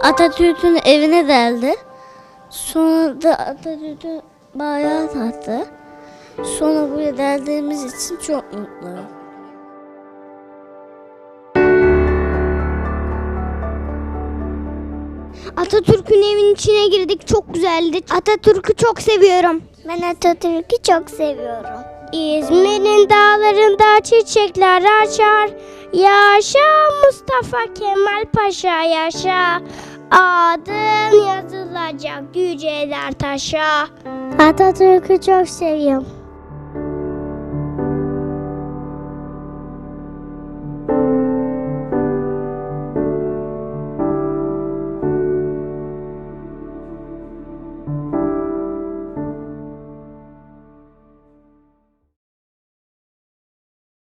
Atatürk'ün evine geldi. Sonra da Atatürk'ün bayrağı taktı. Sonra buraya geldiğimiz için çok mutluyum. Atatürk'ün evinin içine girdik. Çok güzeldi. Atatürk'ü çok seviyorum. Ben Atatürk'ü çok seviyorum. İzmir'in dağlarında çiçekler açar. Yaşa Mustafa Kemal Paşa yaşa. Adın yazılacak yüceler taşa. Atatürk'ü çok seviyorum.